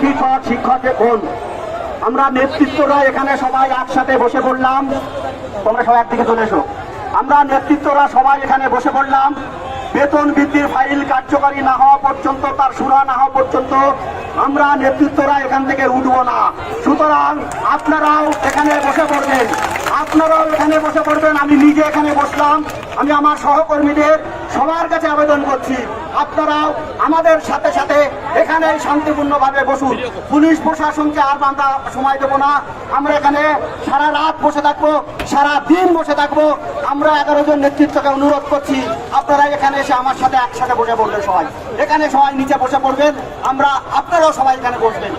কৃষক শিক্ষক বোন আমরা নেতৃত্বরা এখানে সবাই একসাথে বসে পড়লাম। তোমরা সবাই একদিকে চলে এসো। আমরা নেতৃত্বরা সবাই এখানে বসে পড়লাম। বেতন বৃদ্ধির ফাইল কার্যকারী না হওয়া পর্যন্ত, তার সুরা না হওয়া পর্যন্ত আমরা নেতৃত্বরা এখান থেকে উঠবো না। সুতরাং আপনারাও এখানে বসে পড়বেন। আপনারাও এখানে বসে পড়বেন। আমি নিজে এখানে বসলাম। আমি আমার সহকর্মীদের সবার কাছে আবেদন করছি, আপনারাও আমাদের সাথে সাথে এখানে শান্তিপূর্ণভাবে বসুন। পুলিশ প্রশাসনকে আর আমরা সময় দেবো না। আমরা এখানে সারা রাত বসে থাকব, সারা দিন বসে থাকব। আমরা এগারো জন নেতৃত্বকে অনুরোধ করছি আপনারা এখানে এসে আমার সাথে একসাথে বসে পড়বেন সবাই। এখানে সবাই নিচে বসে পড়বেন, আমরা আপনারাও সবাই এখানে বসবেন।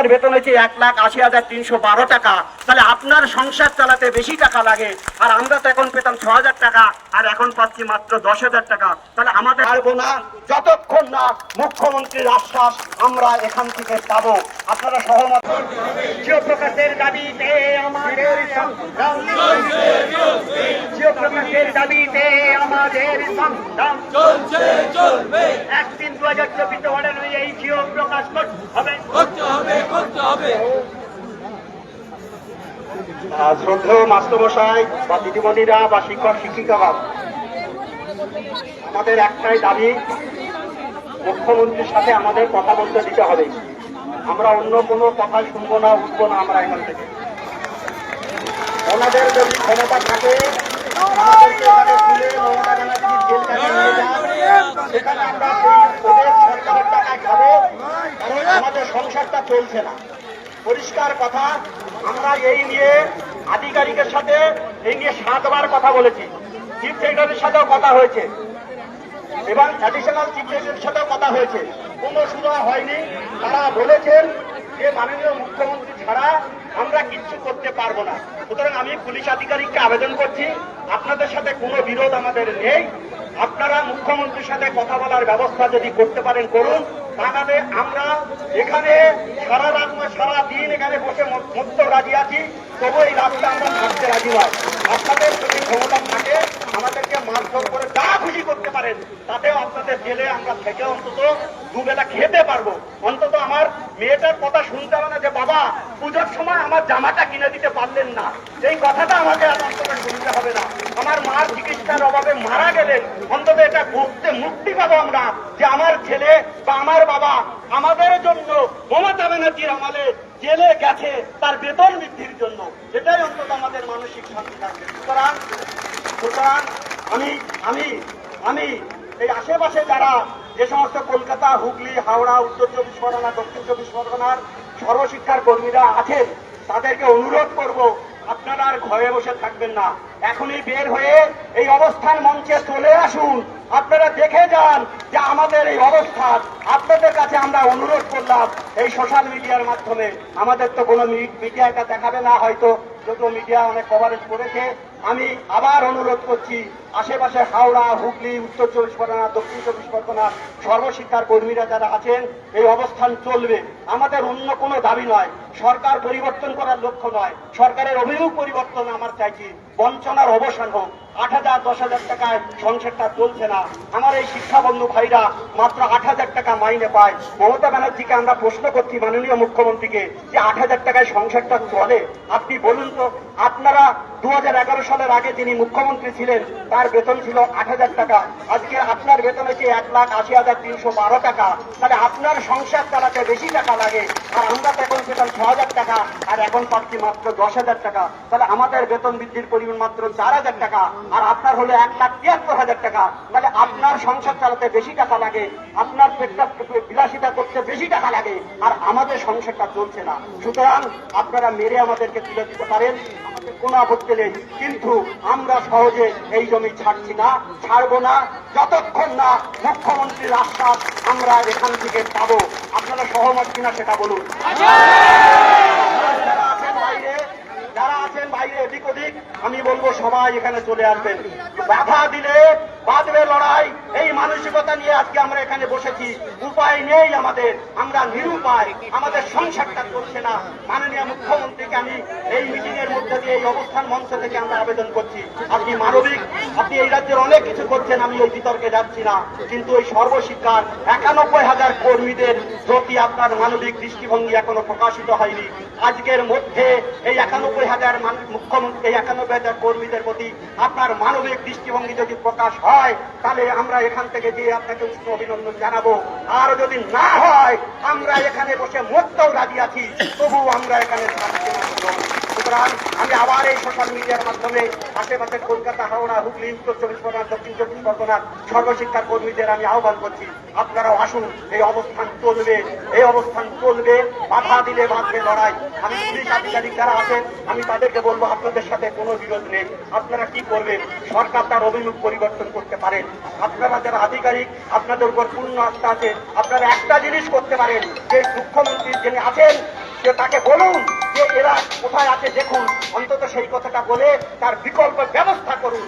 আপনার বেতন হচ্ছে এক লাখ আশি হাজার তিনশো বারো টাকা। তাহলে আপনার সংসার চালাতে বেশি টাকা লাগে। আর আমরা তো এখন পেতাম ছ হাজার টাকা, আর এখন পাচ্ছি মাত্র দশ হাজার টাকা। তাহলে আমাদের পারব না যতক্ষণ না মুখ্যমন্ত্রীর আশ্বাস আমরা এখান থেকে পাবো। আপনারা সহমত। দাবিতে আমাদের দাবিতে আমাদের সংগ্রাম চলছে চলবে। একদিন দু হাজার চব্বিশে অর্ডার এই জিও প্রকাশ করতে হবে। করতে হবে করতে হবে। শ্রদ্ধেয় মাস্টারমশাই বা দিদিমণিরা বা শিক্ষক শিক্ষিকারা আমাদের একটাই দাবি মুখ্যমন্ত্রীর সাথে আমাদের কথা বলতে দিতে হবে। আমরা অন্য কোনো কথা শুনব না উঠবো না আমরা এখান থেকে। ওনাদের যদি ক্ষমতা থাকে আমাদের সংসারটা চলছে না। পরিষ্কার কথা, আমরা এই নিয়ে আধিকারিকের সাথে, এই নিয়ে সাতবার কথা বলেছি। চিফ সেক্রেটারির সাথেও কথা হয়েছে। এবং অ্যাডিশনাল চিফ সেক্রেটারির সাথেও কথা হয়েছে। কোনো সুরা হয়নি। তারা বলেছেন যে মাননীয় মুখ্যমন্ত্রী ছাড়া আমরা কিচ্ছু করতে পারব না। সুতরাং আমি পুলিশ আধিকারিককে আবেদন করছি, আপনাদের সাথে কোনো বিরোধ আমাদের নেই। আপনারা মুখ্যমন্ত্রীর সাথে কথা বলার ব্যবস্থা যদি করতে পারেন, করুন। তাহলে আমরা এখানে সারা রাত সারা দিন এখানে বসে মধ্য রাজি আছি তবু এই রাতটা আমরা থাকতে রাজি হয় আপনাদের মারধর করে যা খুশি করতে পারেন, তাতেও আপনাদের জেলে আমরা থেকে অন্তত দুবেলা খেতে পারব। অন্তত আমার মেয়েটার কথা শুনতে হবে না যে, বাবা, পুজোর সময় আমার জামাটা কিনে দিতে পারলেন না। এই কথাটা আমাকে আর অন্তত শুনতে হবে না। আমার মার চিকিৎসার অভাবে মারা গেলেন। অন্তত এটা বুঝতে মুক্তি পাবো আমরা যে, আমার ছেলে বা আমার বাবা আমাদের জন্য মমতা ব্যানার্জির আমলে জেলে গেছে, তার বেতন বৃদ্ধির জন্য। এটাই অন্তত আমাদের মানসিক শান্তি থাকবে। সুতরাং সুতরাং আমি আমি আমি, এই আশেপাশে যারা যে সমস্ত কলকাতা, হুগলি, হাওড়া, উত্তর চব্বিশ পরগনা, দক্ষিণ চব্বিশ পরগনার সর্বশিক্ষার কর্মীরা আছেন, তাদেরকে অনুরোধ করব, আপনারা আর ঘরে বসে থাকবেন না। এখনই বের হয়ে এই অবস্থান মঞ্চে চলে আসুন। আপনারা দেখে যান যে আমাদের এই অবস্থান আপনাদের কাছে আমরা অনুরোধ করলাম, এই সোশ্যাল মিডিয়ার মাধ্যমে। আমাদের তো কোনো মিডিয়া এটা দেখাবে না, হয়তো। যত মিডিয়া অনেক কভারেজ করেছে আমি আবার অনুরোধ করছি, আশেপাশে হাওড়া, হুগলি, উত্তর চব্বিশ পরগনা, দক্ষিণ চব্বিশ পরগনা সর্বশিক্ষার কর্মীরা যারা আছেন, এই অবস্থান চলবে। আমাদের অন্য কোনো দাবি নয়। সরকার পরিবর্তন করার লক্ষ্য নয়। সরকারের অভিযোগ পরিবর্তন আমার চাইছি। বঞ্চনার অবসান হোক। আট হাজার, দশ হাজার টাকায় সংসারটা চলছে না। আমার এই শিক্ষা বন্ধু ভাইরা মাত্র আট হাজার টাকা মাইনে পায়। মমতা ব্যানার্জিকে আমরা প্রশ্ন করছি মাননীয় মুখ্যমন্ত্রীকে যে আট হাজার টাকায় সংসারটা চলে। আপনি বলুন তো, আপনারা দু হাজার এগারো সালের আগে যিনি মুখ্যমন্ত্রী ছিলেন, তার বেতন ছিল আট হাজার টাকা। আজকে আপনার বেতন হচ্ছে এক লাখ আশি হাজার তিনশো বারো টাকা, তাহলে আপনার সংসার চালাতে বেশি টাকা লাগে, আর আমরা তো এখন পেতাম ছ হাজার টাকা, আর এখন পাচ্ছি মাত্র দশ হাজার টাকা। তাহলে আমাদের বেতন বৃদ্ধির পরিমাণ মাত্র চার হাজার টাকা, আর আপনার হলো এক লাখ তিয়াত্তর হাজার টাকা। তাহলে আপনার সংসার চালাতে বেশি টাকা লাগে, আপনার পেটটা বিলাসিতা করতে বেশি টাকা লাগে, আর আমাদের সংসারটা চলছে না। সুতরাং আপনারা মেরে আমাদেরকে তুলে দিতে পারেন, আমাদের কোনো আপত্তি নেই। কিন্তু আমরা সহজে এই জমি ছাড়ছি না, ছাড়বো না। যতক্ষণ না মুখ্যমন্ত্রীর আশ্বাস আমরা এখান থেকে পাবো। আপনারা সহমত কিনা সেটা বলুন। যারা আছেন বাইরে, এদিক ওদিক, আমি বলব সবাই এখানে চলে আসবেন। বাধা দিলে বাঁধবে লড়াই, এই মানসিকতা নিয়ে আজকে আমরা এখানে বসেছি। উপায় নেই আমাদের, আমরা নিরুপায়, আমাদের সংসারটা চলছে না। মাননীয় মুখ্যমন্ত্রীকে আমি এই মিটিং এর মধ্যে দিয়ে, এই অবস্থান মঞ্চ থেকে আমরা আবেদন করছি। আপনি মানবিক, আপনি এই রাজ্যের অনেক কিছু করছেন, আমি ওই বিতর্কে যাচ্ছি না। কিন্তু এই সর্বশিক্ষার একানব্বই হাজার কর্মীদের প্রতি আপনার মানবিক দৃষ্টিভঙ্গি এখনও প্রকাশিত হয়নি। আজকের মধ্যে এই একানব্বই হাজার মুখ্যমন্ত্রী, এই একানব্বই হাজার কর্মীদের প্রতি আপনার মানবিক দৃষ্টিভঙ্গি যদি প্রকাশ হয় তাহলে আমরা এখান থেকে গিয়ে আপনাকে উষ্ণ অভিনন্দন জানাব আর যদি না হয়, আমরা এখানে বসে মরতেও রাজি আছি তবু আমরা এখানে থাকতে। সুতরাং আমি আবার এই সোশ্যাল মিডিয়ার মাধ্যমে আশেপাশে কলকাতা, হাওড়া, হুগলি, উত্তর চব্বিশ পরগনা, দক্ষিণ চব্বিশ পরগনার সর্বশিক্ষার কর্মীদের আমি আহ্বান করছি, আপনারাও আসুন, এই অবস্থান চলবে, এই অবস্থান চলবে, বাধা দিলে বাঁধবে লড়াই। আমি পুলিশ আধিকারিক যারা আছেন, আমি তাদেরকে বলব, আপনাদের সাথে কোনো বিরোধ নেই। আপনারা কি করবেন? সরকার তার অভিমুখ পরিবর্তন করতে পারেন আপনারা যারা আধিকারিক, আপনাদের উপর পূর্ণ আস্থা আছে, আপনারা একটা জিনিস করতে পারেন, যে মুখ্যমন্ত্রী যিনি আছেন যে তাকে বলুন যে এরা কোথায় আছে দেখুন। অন্তত সেই কথাটা বলে তার বিকল্প ব্যবস্থা করুন।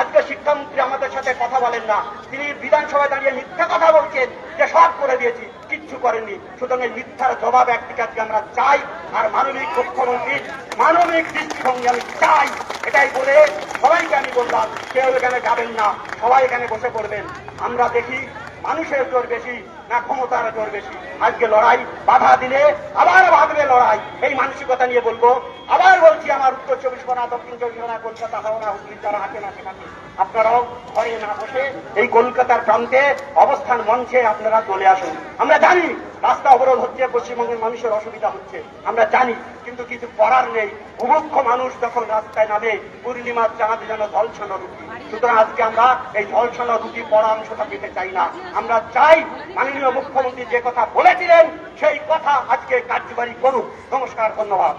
আজকে শিক্ষামন্ত্রী আমাদের সাথে কথা বলেন না। তিনি বিধানসভায় দাঁড়িয়ে মিথ্যা কথা বলছেন যে সব করে দিয়েছি। কিচ্ছু করেনি সুতরাং এই মিথ্যার জবাব একদিকে আজকে আমরা চাই। আর মানবিক মুখ্যমন্ত্রী, মানবিক দৃষ্টিভঙ্গি আমি চাই। এটাই বলে সবাইকে আমি বললাম, কেউ এখানে যাবেন না। সবাই এখানে বসে পড়বেন। আমরা দেখি মানুষের জোর বেশি না ক্ষমতার জোর বেশি। আজকে লড়াই, বাধা দিলে আবার বাঁধবে লড়াই। এই মানসিকতা নিয়ে বলব। আবার বলছি আমার উত্তর চব্বিশ পরগনা, দক্ষিণ চব্বিশ পরগনা, কলকাতা, হাওড়া, হুগলি, যারা না সেখানে। আপনারাও ঘরে না বসে এই কলকাতার প্রান্তে অবস্থান মঞ্চে আপনারা চলে আসুন। আমরা জানি রাস্তা অবরোধ হচ্ছে, পশ্চিমবঙ্গের মানুষের অসুবিধা হচ্ছে। আমরা জানি, কিন্তু কিছু করার নেই। মুমুক্ষ মানুষ যখন রাস্তায় নামে, পূর্ণিমার চাঁদ যেন ঝলছানো রুটি। সুতরাং আজকে আমরা এই ঝলছানো রুটি পড়া অংশটা পেতে চাই না। আমরা চাই মাননীয় মুখ্যমন্ত্রী যে কথা বলেছিলেন, সেই কথা আজকে কার্যকরী করুক। নমস্কার, ধন্যবাদ।